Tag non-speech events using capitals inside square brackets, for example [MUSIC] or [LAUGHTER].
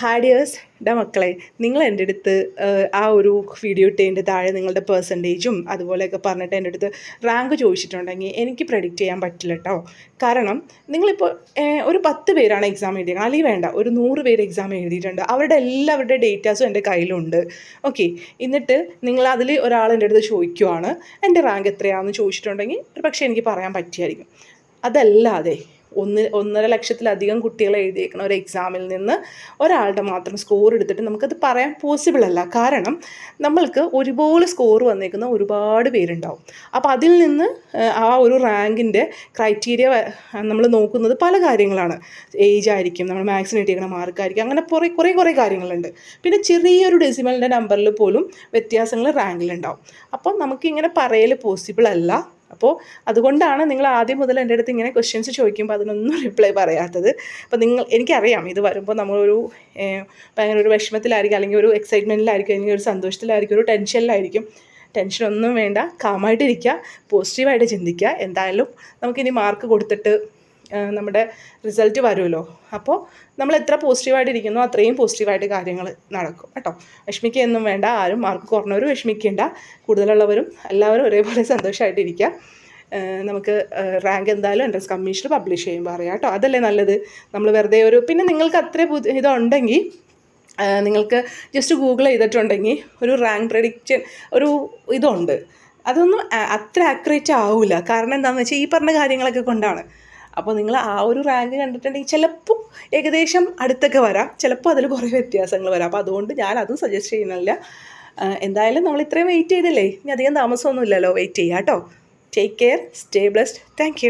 Hi dears ഡാ മക്കളെ നിങ്ങൾ എന്റെ അടുത്ത് ആ ഒരു വീഡിയോ ഇട്ടതിന്റെ താഴെ നിങ്ങളുടെ പെർസെന്റേജും അതുപോലെയൊക്കെ പറഞ്ഞിട്ട് എന്റെ അടുത്ത് റാങ്ക് ചോദിച്ചിട്ടുണ്ടെങ്കിൽ എനിക്ക് പ്രഡിക്റ്റ് ചെയ്യാൻ പറ്റില്ല കേട്ടോ കാരണം നിങ്ങളിപ്പോൾ ഒരു പത്ത് പേരാണ് എക്സാം എഴുതിയത് അല്ലെങ്കിൽ വേണ്ട ഒരു നൂറ് പേര് എക്സാം എഴുതിയിട്ടുണ്ട്. അവരുടെ എല്ലാവരുടെ ഡേറ്റാസും എന്റെ കയ്യിലുണ്ട്. ഓക്കെ എന്നിട്ട് നിങ്ങൾ അതിൽ ഒരാൾ എന്റെ അടുത്ത് ചോദിക്കുവാണ് എന്റെ റാങ്ക് എത്രയാണെന്ന് ചോദിച്ചിട്ടുണ്ടെങ്കിൽ പക്ഷേ എനിക്ക് പറയാൻ പറ്റിയായിരിക്കും. അതല്ലാതെ ഒന്ന് ഒന്നര ലക്ഷത്തിലധികം കുട്ടികൾ എഴുതിയേക്കുന്ന ഒരു എക്സാമിൽ നിന്ന് ഒരാളുടെ മാത്രം സ്കോർ എടുത്തിട്ട് നമുക്കത് പറയാൻ പോസിബിൾ അല്ല. കാരണം നമ്മൾക്ക് ഒരുപോലെ സ്കോർ വന്നേക്കുന്ന ഒരുപാട് പേരുണ്ടാവും. അപ്പോൾ അതിൽ നിന്ന് ആ ഒരു റാങ്കിന്റെ ക്രൈറ്റീരിയ നമ്മൾ നോക്കുന്നത് പല കാര്യങ്ങളാണ്. ഏജ് ആയിരിക്കും നമ്മൾ മാത്സിന് കിട്ടിയേക്കുന്ന മാർക്കായിരിക്കും അങ്ങനെ കുറേ കുറേ കുറേ കാര്യങ്ങളുണ്ട്. പിന്നെ ചെറിയൊരു ഡെസിമലിന്റെ നമ്പറിൽ പോലും വ്യത്യാസങ്ങൾ റാങ്കിലുണ്ടാവും. അപ്പോൾ നമുക്കിങ്ങനെ പറയൽ പോസിബിൾ അല്ല. അപ്പോൾ അതുകൊണ്ടാണ് നിങ്ങൾ ആദ്യം മുതൽ എന്റെ അടുത്ത് ഇങ്ങനെ ക്വസ്റ്റ്യൻസ് ചോദിക്കുമ്പോൾ അതിനൊന്നും [LAUGHS] റിപ്ലൈ പറയാത്തത്. അപ്പോൾ നിങ്ങൾ എനിക്കറിയാം ഇത് വരുമ്പോൾ നമ്മളൊരു ഭയങ്കര ഒരു വിഷമത്തിലായിരിക്കും അല്ലെങ്കിൽ ഒരു എക്സൈറ്റ്മെന്റിലായിരിക്കും അല്ലെങ്കിൽ ഒരു സന്തോഷത്തിലായിരിക്കും ഒരു ടെൻഷനിലായിരിക്കും ടെൻഷനൊന്നും വേണ്ട കാമായിട്ടിരിക്കുക പോസിറ്റീവായിട്ട് ചിന്തിക്കുക. എന്തായാലും നമുക്കിനി മാർക്ക് കൊടുത്തിട്ട് നമ്മുടെ റിസൾട്ട് വരുമല്ലോ. അപ്പോൾ നമ്മൾ എത്ര പോസിറ്റീവായിട്ട് ഇരിക്കുന്നോ അത്രയും പോസിറ്റീവായിട്ട് കാര്യങ്ങൾ നടക്കും കേട്ടോ. വിഷമിക്കുകയൊന്നും വേണ്ട. ആരും മാർക്ക് കുറഞ്ഞവരും വിഷമിക്കേണ്ട. കൂടുതലുള്ളവരും എല്ലാവരും ഒരേപോലെ [LAUGHS] സന്തോഷമായിട്ടിരിക്കുക നമുക്ക് റാങ്ക് എന്തായാലും എൻട്രൻസ് കമ്മീഷൻ പബ്ലിഷ് ചെയ്യുമ്പോൾ അറിയാം കേട്ടോ. അതല്ലേ നല്ലത്? നമ്മൾ വെറുതെ ഒരു പിന്നെ നിങ്ങൾക്ക് അത്ര ഇതുണ്ടെങ്കിൽ നിങ്ങൾക്ക് ജസ്റ്റ് ഗൂഗിൾ ചെയ്തിട്ടുണ്ടെങ്കിൽ ഒരു റാങ്ക് പ്രഡിക്ഷൻ ഒരു ഇതുണ്ട്. അതൊന്നും അത്ര ആക്യുറേറ്റ് ആവില്ല കാരണം എന്താണെന്ന് വെച്ചാൽ ഈ പറഞ്ഞ കാര്യങ്ങളൊക്കെ കൊണ്ടാണ്. അപ്പോൾ നിങ്ങൾ ആ ഒരു റാങ്ക് കണ്ടിട്ടുണ്ടെങ്കിൽ ചിലപ്പോൾ ഏകദേശം അടുത്തൊക്കെ വരാം. ചിലപ്പോൾ അതിൽ കുറേ വ്യത്യാസങ്ങൾ വരാം. അപ്പോൾ അതുകൊണ്ട് ഞാൻ അതും സജസ്റ്റ് ചെയ്യുന്നില്ല. എന്തായാലും നമ്മൾ ഇത്രയും വെയിറ്റ് ചെയ്തില്ലേ? ഇനി അധികം താമസമൊന്നുമില്ലല്ലോ. വെയിറ്റ് ചെയ്യാം കേട്ടോ. Take care stay blessed thank